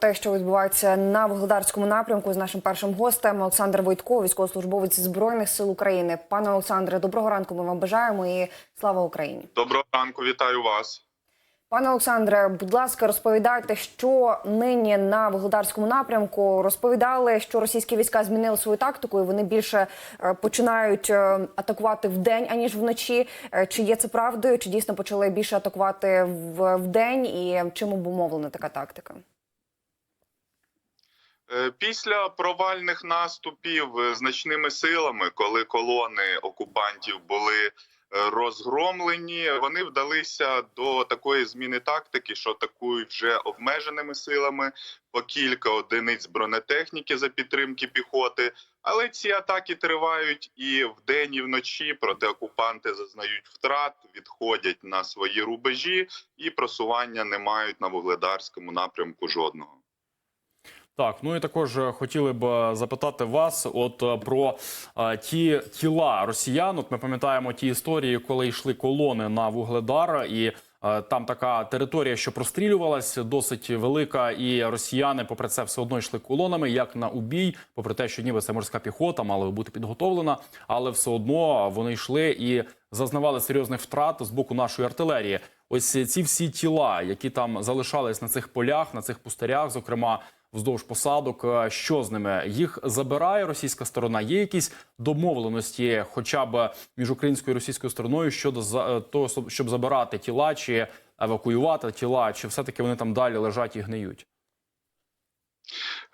Те, що відбувається на Вугледарському напрямку з нашим першим гостем Олександр Войтко, військовослужбовець збройних сил України. Пане Олександре, доброго ранку. Ми вам бажаємо і слава Україні. Доброго ранку, вітаю вас. Пане Олександре, будь ласка, розповідайте, що нині на Вугледарському напрямку розповідали, що російські війська змінили свою тактику, і вони більше е, починають е, атакувати вдень, аніж вночі. Е, Чи є це правдою? Чи дійсно почали більше атакувати в вдень? І чим обумовлена така тактика? Е, Після провальних наступів е, значними силами, коли колони окупантів були е, розгромлені, вони вдалися до такої зміни тактики, що атакують вже обмеженими силами по кілька одиниць бронетехніки за підтримки піхоти. Але ці атаки тривають і вдень, і вночі. Проте окупанти зазнають втрат, відходять на свої рубежі, і просування не мають на вугледарському напрямку жодного. Так, ну і також е, хотіли б е, запитати вас, от е, про е, ті тіла росіян. От ми пам'ятаємо ті історії, коли йшли колони на вугледар, і е, там така територія, що прострілювалась, досить велика, і росіяни, попри це, все одно йшли колонами, як на убій, попри те, що ніби це морська піхота, мала би бути підготовлена, але все одно вони йшли і зазнавали серйозних втрат з боку нашої артилерії. Ось ці всі тіла, які там залишались на цих полях, на цих пустирях, зокрема вздовж посадок. е, Що з ними їх забирає російська сторона? Є якісь домовленості, хоча б між українською і російською стороною щодо е, того, щоб забирати тіла чи евакуювати тіла, чи все таки вони там далі лежать і гниють?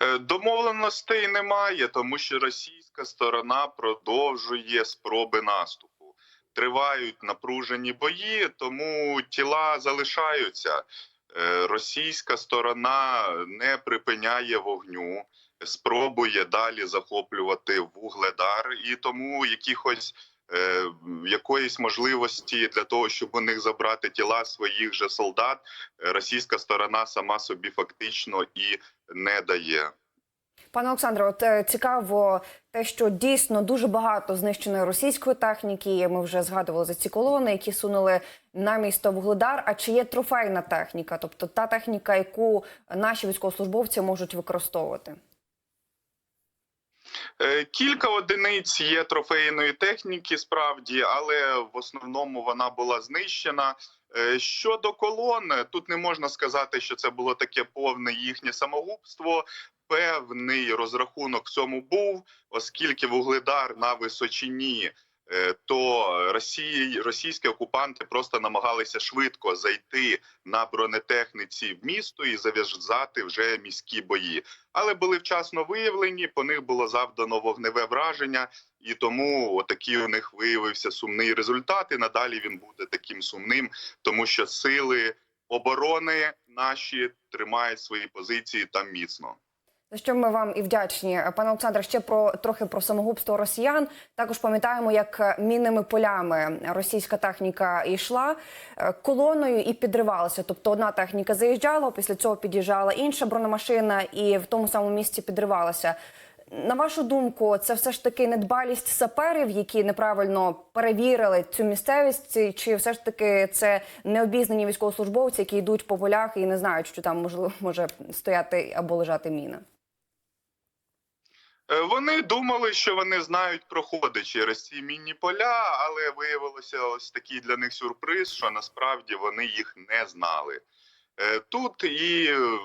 Е, Домовленостей немає, тому що російська сторона продовжує спроби наступу. Тривають напружені бої, тому тіла залишаються. Е, Російська сторона не припиняє вогню, спробує далі захоплювати вугледар, і тому якихось е, якоїсь можливості для того, щоб у них забрати тіла своїх же солдат, е, російська сторона сама собі фактично і не дає. Пане Олександре, от е, цікаво те, що дійсно дуже багато знищеної російської техніки. Ми вже згадували за ці колони, які сунули на місто Вугледар. А чи є трофейна техніка, тобто та техніка, яку наші військовослужбовці можуть використовувати? Е, Кілька одиниць є трофейної техніки, справді, але в основному вона була знищена. Е, Щодо колон, тут не можна сказати, що це було таке повне їхнє самогубство. Певний розрахунок в цьому був, оскільки вугледар на височині, е, то Росії, російські окупанти просто намагалися швидко зайти на бронетехніці в місто і зав'язати вже міські бої. Але були вчасно виявлені, по них було завдано вогневе враження, і тому отакий у них виявився сумний результат. І надалі він буде таким сумним, тому що сили оборони наші тримають свої позиції там міцно. За що ми вам і вдячні, пане Олександре. Ще про трохи про самогубство росіян. Також пам'ятаємо, як мінними полями російська техніка йшла е, колоною і підривалася. Тобто, одна техніка заїжджала, після цього під'їжджала інша бронемашина, і в тому самому місці підривалася. На вашу думку, це все ж таки недбалість саперів, які неправильно перевірили цю місцевість, чи все ж таки це необізнані військовослужбовці, які йдуть по полях і не знають, що там можливо може стояти або лежати міна? Е, Вони думали, що вони знають проходи через ці мінні поля, але виявилося ось такий для них сюрприз, що насправді вони їх не знали. Е, Тут і е,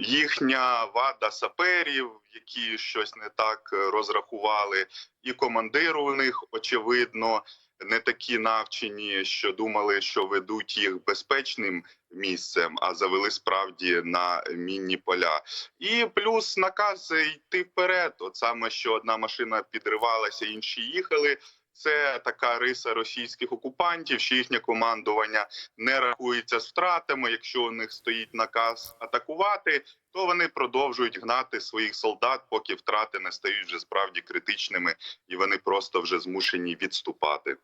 їхня вада саперів, які щось не так розрахували, і командир у них очевидно не такі навчені, що думали, що ведуть їх безпечним місцем, а завели справді на мінні поля. І плюс наказ йти вперед. От саме що одна машина підривалася, інші їхали. Це така риса російських окупантів, що їхнє командування не рахується з втратами. Якщо у них стоїть наказ атакувати, то вони продовжують гнати своїх солдат, поки втрати не стають вже справді критичними, і вони просто вже змушені відступати.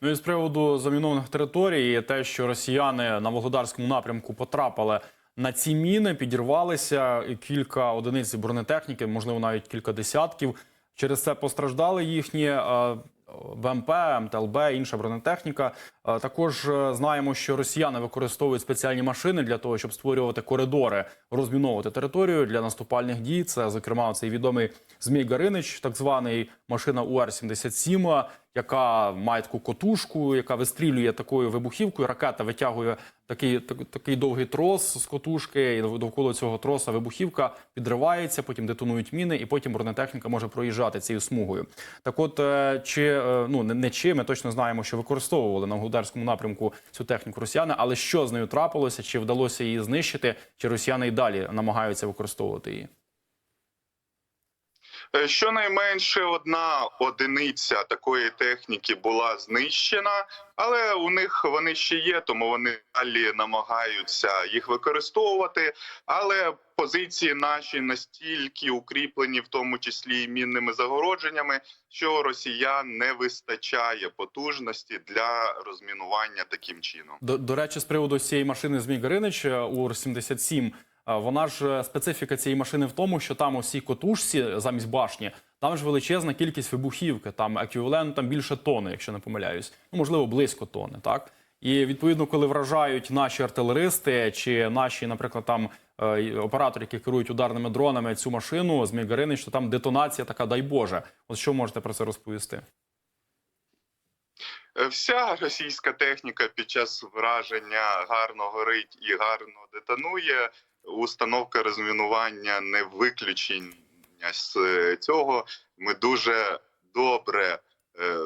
Ну і з приводу замінованих територій, те, що росіяни на Волгодарському напрямку потрапили на ці міни, підірвалися кілька одиниць бронетехніки, можливо, навіть кілька десятків. Через це постраждали їхні БМП, МТЛБ, інша бронетехніка. Е, Також е, знаємо, що росіяни використовують спеціальні машини для того, щоб створювати коридори, розміновувати територію для наступальних дій. Це, зокрема, цей відомий Змій Гаринич, так званий машина УР-77, яка має таку котушку, яка вистрілює такою вибухівкою. Ракета витягує такий, так- такий довгий трос з котушки, і довкола цього троса вибухівка підривається, потім детонують міни, і потім бронетехніка може проїжджати цією смугою. Так, от е, чи е, ну не, не чи ми точно знаємо, що використовували на Вугледарському напрямку цю техніку росіяни, але що з нею трапилося, чи вдалося її знищити, чи росіяни і далі намагаються використовувати її? Е, Щонайменше одна одиниця такої техніки була знищена, але у них вони ще є, тому вони далі намагаються їх використовувати. Але позиції наші настільки укріплені, в тому числі і мінними загородженнями, що росіян не вистачає потужності для розмінування таким чином. До, до речі, з приводу цієї машини Змій Гаринич е, УР-77, е, вона ж е, специфіка цієї машини в тому, що там усі котушці замість башні, там ж величезна кількість вибухівки, там еквівалент там більше тони, якщо не помиляюсь, ну можливо близько тони, так. І відповідно, коли вражають наші артилеристи чи наші, наприклад, там е, оператори, які керують ударними дронами цю машину Змій Гаринич, то там детонація така, дай Боже. От що можете про це розповісти? Е, Вся російська техніка під час враження гарно горить і гарно детонує. Установка розмінування не виключення з е, цього. Ми дуже добре е, е,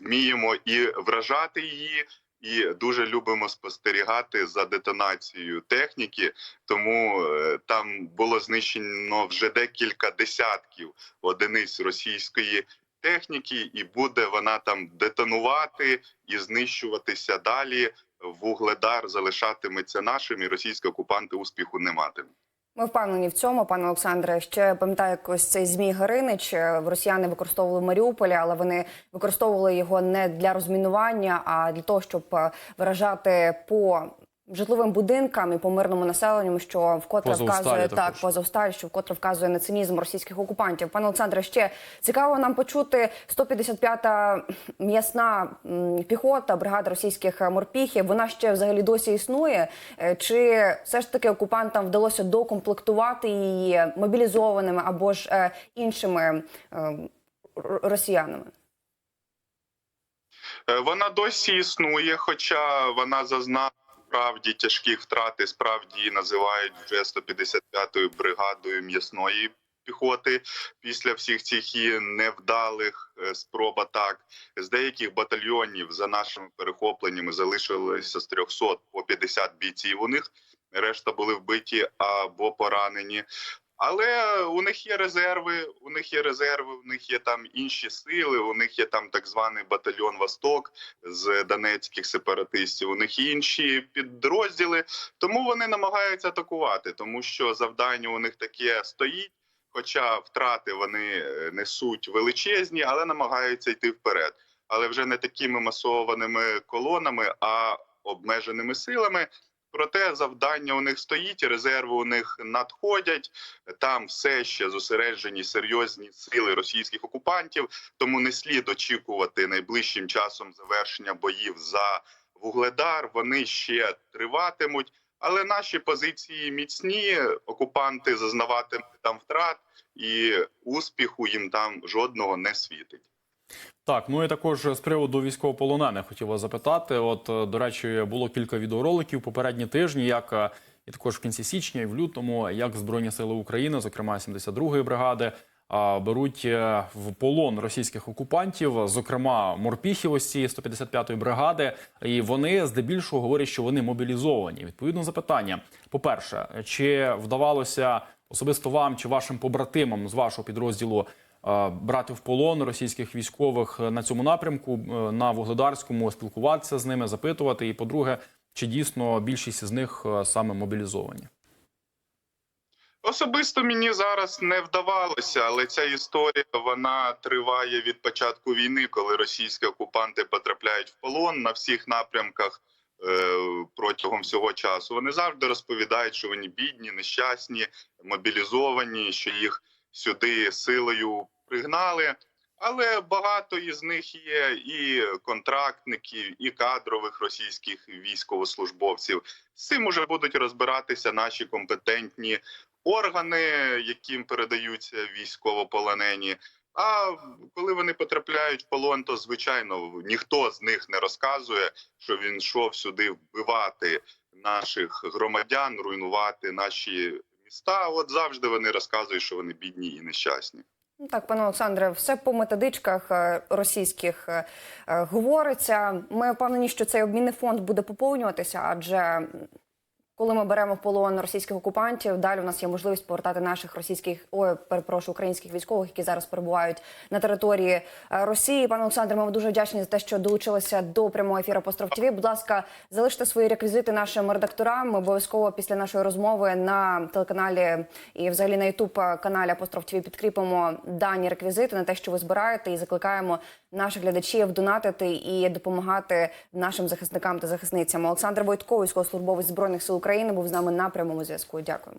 вміємо і вражати її. І дуже любимо спостерігати за детонацією техніки, тому там було знищено вже декілька десятків одиниць російської техніки, і буде вона там детонувати і знищуватися далі. Вугледар залишатиметься нашим, і російські окупанти успіху не матимуть. Ми впевнені в цьому, пане Олександре. Ще пам'ятаю, якось цей Змій Гаринич. е, Росіяни використовували в Маріуполі, але вони використовували його не для розмінування, а для того, щоб е, виражати по житловим будинкам і по мирному населенню, що вкотре вказує так, Усталь, що вкотре вказує на цинізм російських окупантів. Пане Олександре, ще цікаво нам почути 155-та м'ясна піхота, бригада російських е, морпіхів. Вона ще взагалі досі існує. Е, Чи все ж таки окупантам вдалося докомплектувати її мобілізованими або ж е, іншими росіянами? Вона досі існує, хоча вона зазнала справді тяжкі втрати справді називають вже 155-ю бригадою м'ясної піхоти після всіх цих невдалих е, спроб атак. З деяких батальйонів за нашими перехопленнями залишилося з 300 по 50 бійців. У них решта були вбиті або поранені. Але у них є резерви, у них є резерви, у них є там інші сили, у них є там так званий батальйон Восток з донецьких сепаратистів. У них інші підрозділи, тому вони намагаються атакувати, тому що завдання у них таке стоїть. Хоча втрати вони е, несуть величезні, але намагаються йти вперед. Але вже не такими масованими колонами, а обмеженими силами. Проте завдання у них стоїть, резерви у них надходять. Там все ще зосереджені серйозні сили російських окупантів. Тому не слід очікувати найближчим часом завершення боїв за Вугледар. Вони ще триватимуть. Але наші позиції міцні. Окупанти зазнаватимуть там втрат, і успіху їм там жодного не світить. Так, ну і також з приводу військовополонених хотів вас запитати. От, е, до речі, було кілька відеороликів попередні тижні, як е, і також в кінці січня і в лютому, як Збройні сили України, зокрема 72-ї бригади, беруть е, в полон російських окупантів, зокрема морпіхів ось цієї 155-ї бригади, і вони здебільшого говорять, що вони мобілізовані. Відповідно, запитання: по-перше, чи вдавалося особисто вам чи вашим побратимам з вашого підрозділу брати в полон російських військових на цьому напрямку е, на Вугледарському, спілкуватися з ними, запитувати? І по-друге, чи дійсно більшість з них е, саме мобілізовані? Особисто мені зараз не вдавалося, але ця історія вона триває від початку війни, коли російські окупанти потрапляють в полон на всіх напрямках е, протягом всього часу. Вони завжди розповідають, що вони бідні, нещасні, мобілізовані, що їх сюди силою пригнали. Але багато із них є і контрактників, і кадрових російських військовослужбовців. З цим уже будуть розбиратися наші компетентні органи, яким передаються військовополонені. А коли вони потрапляють в полон, то звичайно ніхто з них не розказує, що він йшов сюди вбивати наших громадян, руйнувати наші міста. От завжди вони розказують, що вони бідні і нещасні. Ну, Так, пане Олександре, все по методичках е, російських е, е, говориться. Ми впевнені, що цей обмінний фонд буде поповнюватися, адже коли ми беремо в полон російських окупантів, далі у нас є можливість повертати наших російських, ой, перепрошую, українських військових, які зараз перебувають на території е, Росії. Пане Олександре, ми вам дуже вдячні за те, що долучилися до прямого ефіру Апостроф ТВ. Будь ласка, залиште свої реквізити нашим редакторам. Ми обов'язково після нашої розмови на телеканалі і взагалі на Ютуб каналі Апостроф ТВ підкріпимо дані реквізити на те, що ви збираєте, і закликаємо наших глядачів донатити і допомагати нашим захисникам та захисницям. Олександр Войтко, військовослужбовець збройних сил України, був з нами на прямому зв'язку. Дякую.